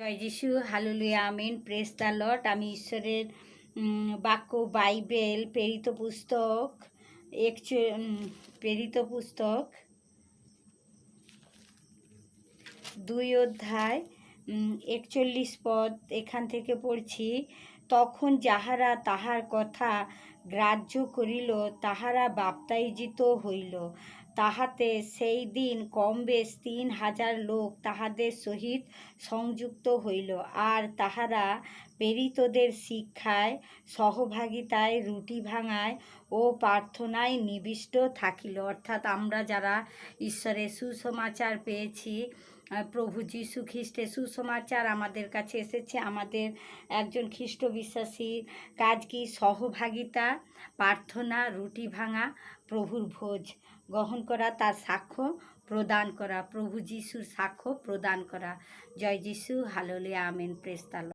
জয় যিশু, হালুলিয়া, আমিন প্রেস লট আমি ঈশ্বরের বাক্য, বাইবেল, প্রেরিত পুস্তক, একচু প্রেরিত পুস্তক, দুই অধ্যায় একচল্লিশ পদ এখান থেকে পড়ছি। তখন যাহারা তাহার কথা গ্রাহ্য করিল, তাহারা বাপ্তাইজিত হইল। তাহাতে সেই দিন কম বেশ তিন হাজার লোক তাহাদের সহিত সংযুক্ত হইল। আর তাহারা প্রেরিতদের শিক্ষায়, সহভাগিতায়, রুটি ভাঙায় ও প্রার্থনায় নিবিষ্ট থাকিল। অর্থাৎ আমরা যারা ঈশ্বরের সুসমাচার পেয়েছি প্রভু যীশু খ্রিস্টের সুসমাচার আমাদের কাছে এসেছে। আমাদের একজন খ্রিস্ট বিশ্বাসীর কাজ কি? সহভাগিতা, প্রার্থনা, রুটি ভাঙা, প্রভুর ভোজ গ্রহণ করা, তার সাক্ষ্য প্রদান করা, প্রভু যিশুর সাক্ষ্য প্রদান করা। জয় যিশু, হালোলিয়া, আমেন প্রেস্তাল